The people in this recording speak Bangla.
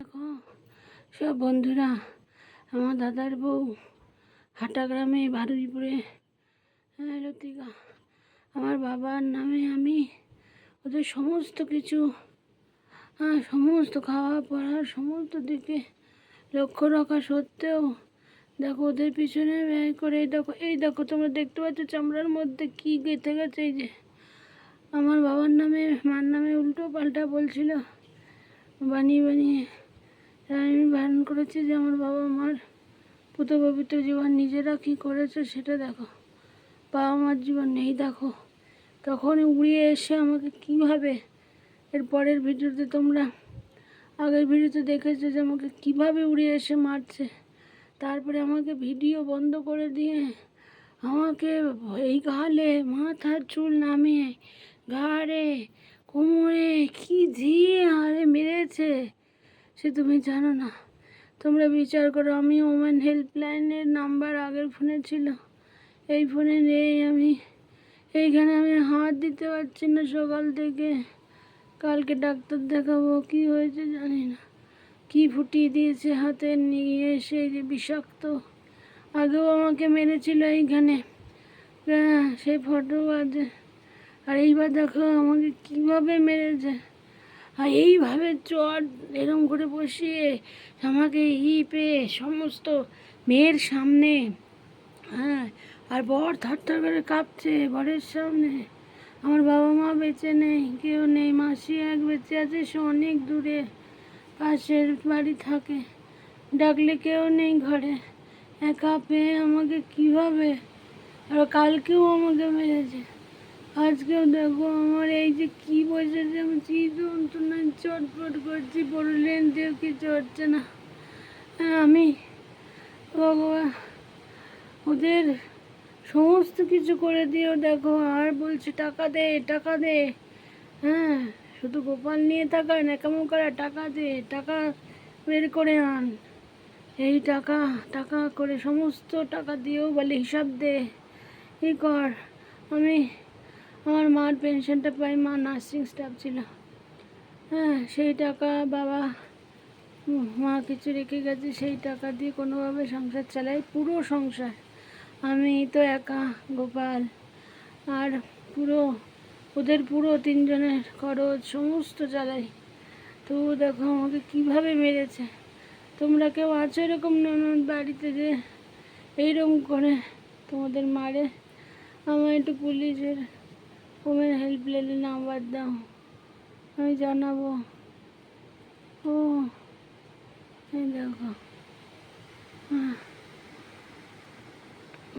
দেখো, সব বন্ধুরা, আমার দাদার বউ, হাটা গ্রামে, বারুইপুরে। হ্যাঁ লতিকা, আমার বাবার নামে আমি ওদের সমস্ত কিছু হ্যাঁ সমস্ত খাওয়া পড়া সমস্ত দিকে লক্ষ্য রাখা সত্ত্বেও, দেখো, ওদের পিছনে ব্যয় করে, এই দেখো এই দেখো, তোমরা দেখতে পাচ্ছ চামড়ার মধ্যে কি গেঁথে গেছে, এই যে। আমার বাবার নামে, মার নামে উল্টো পাল্টা বলছিল, বানিয়ে বানিয়ে। তাই আমি বারণ করেছি যে আমার বাবা মার পুত পবিত্র জীবন নিজেরা কী করেছে সেটা দেখো। বাবা মার জীবন নেই দেখো। তখন উড়িয়ে এসে আমাকে কীভাবে এর পরের ভিডিওতে তোমরা আগের ভিডিওতে দেখেছ যে আমাকে কীভাবে উড়িয়ে এসে মারছে। তারপরে আমাকে ভিডিও বন্ধ করে দিয়ে আমাকে এই গালে মাথার চুল নামিয়ে, ঘাড়ে, কোমরে কি দিয়ে আরে মেরেছে। সে তুমি জানো না। তোমরা বিচার করো আমি ওমেন হেল্পলাইনের নাম্বার আগের ফোনে ছিল। এই ফোনে নেই আমি। এইখানে আমি হাত দিতে পারছি না সকাল থেকে। কালকে ডাক্তার দেখাবো কি হয়েছে জানি না। কি ফুটিয়ে দিয়েছে হাতে নিয়ে এসে যে বিষাক্ত। আগেও আমাকে মেরেছিল এইখানে। হ্যাঁ, সেই ফটো আছে আর এইবার দেখো আমাকে কীভাবে মেরেছে। আর এইভাবে চট এরম করে বসিয়ে আমাকে হিপে সমস্ত মেয়ের সামনে হ্যাঁ আর বর থরথর করে কাঁপছে বরের সামনে। আমার বাবা মা বেঁচে নেই, কেউ নেই, মাসি এক বেঁচে আছে, সে অনেক দূরে পাশের বাড়ি থাকে। ডাকলে কেউ নেই ঘরে, একা পেয়ে আমাকে কীভাবে? আর কালকেও আমাকে মেরেছে। আজকেও দেখো আমার এই যে কি বসেছে আমি কি যন্ত্রণায় চটপট করছি পড়লেন দিয়েও কিছু হচ্ছে না। আমি ভগবান, ওদের সমস্ত কিছু করে দিয়েও দেখো, আর বলছে টাকা দে টাকা দে। হ্যাঁ শুধু গোপাল নিয়ে থাকায় না কেমন করে টাকা দে, টাকা বের করে আন। এই টাকা টাকা করে সমস্ত টাকা দিয়েও বলে হিসাব দে। ই কর, আমি আমার মার পেনশনটা পাই মা নার্সিং স্টাফ ছিল। হ্যাঁ সেই টাকা বাবা মা কিছু রেখে গেছে, সেই টাকা দিয়ে কোনোভাবে সংসার চালাই, পুরো সংসার। আমি তো একা, গোপাল। আর পুরো, ওদের পুরো তিনজনের খরচ, সমস্ত চালাই। তো দেখো আমাকে কীভাবে মেরেছে। তোমরা কেউ আছো এরকম ননদ বাড়িতে যে এইরকম করে তোমাদের মারে? আমার একটু পুলিশের ওমেন হেল্পলাইনে নাম্বার দাও আমি জানাব ও